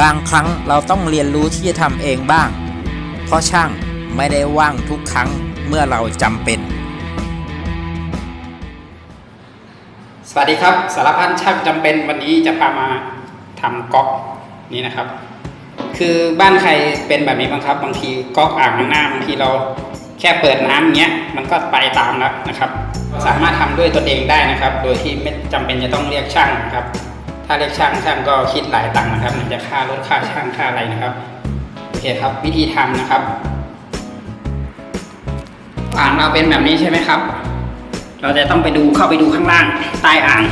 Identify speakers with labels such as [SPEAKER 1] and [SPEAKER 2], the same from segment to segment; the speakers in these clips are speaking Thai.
[SPEAKER 1] บางครั้งเราต้องเรียนรู้ที่จะทำเองบ้าง เพราะช่างไม่ได้ว่างทุกครั้งเมื่อเราจำเป็น
[SPEAKER 2] สวัสดีครับสารพันช่างจำเป็นวันนี้จะพามาทำก๊อกนี่นะครับ คือบ้านใครเป็นแบบนี้บ้างครับ บางทีก๊อกอ่างข้างหน้าบางทีเราแค่เปิดน้ำอย่างเงี้ยมันก็ไปตามแล้วนะครับสามารถทำด้วยตนเองได้นะครับ โดยที่ไม่จำเป็นจะต้องเรียกช่างนะครับ ถ้าเรียกช่างช่างก็คิดหลายตังค์นะครับมันจะค่ารถค่าช่างค่าอะไรนะครับโอเคครับ วิธีทำนะครับอ่างเราเป็นแบบนี้ใช่ไหมครับ เราจะต้องไปดูเข้าไปดูข้างล่างใต้อ่าง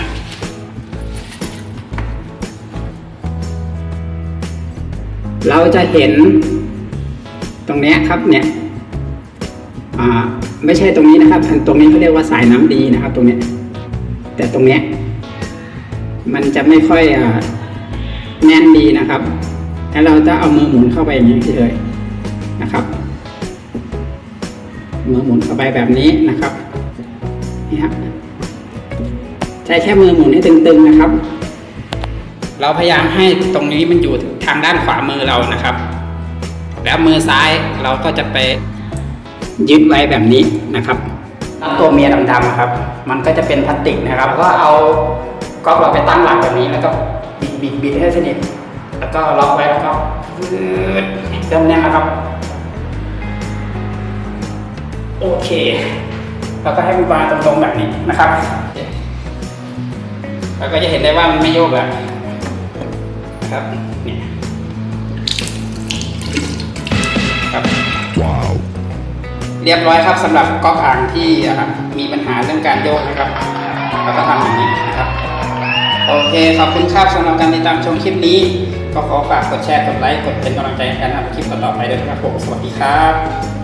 [SPEAKER 2] เราจะเห็นตรงนี้ครับเนี่ยไม่ใช่ตรงนี้นะครับ ตรงนี้เขาเรียกว่าสายน้ำดีนะครับ ตรงนี้แต่ตรงนี้ มันจะไม่ค่อยอแน่นดีนะครับ แล้วเราจะเอามือหมุนเข้าไปอย่างนี้เลยนะครับมือหมุนเข้าไปแบบนี้นะครับนี่ฮะใช้แค่มือหมุนให้ตึงๆนะครับ เราพยายามให้ตรงนี้มันอยู่ทางด้านขวามือเรานะครับ แล้วมือซ้ายเราก็จะไปยึดไว้แบบนี้นะครับตัวเมียดำๆครับ มันก็จะเป็นพลาสติกนะครับ ก็เอา ก๊อกเราไปตั้งหลักแบบนี้แล้วก็บิดบิดบิดให้สนิทแล้วก็ล็อกไว้แล้วก็ฟืดเริ่มแน่นแล้วครับ โอเค แล้วก็ให้มันวางตรงๆแบบนี้นะครับ แล้วก็จะเห็นได้ว่ามันไม่โยกแล้วนะครับนี่ครับเรียบร้อยครับสำหรับก๊อกอ่างที่อ่ามีปัญหาเรื่องการโยกนะครับ แล้วก็ทำอย่างนี้นะครับ โอเคขอบคุณครับสำหรับการติดตามชมคลิปนี้ ก็ขอฝากกดแชร์กดไลค์กดเป็นกำลังใจให้กันทำคลิปต่อไปด้วยนะครับผมสวัสดีครับ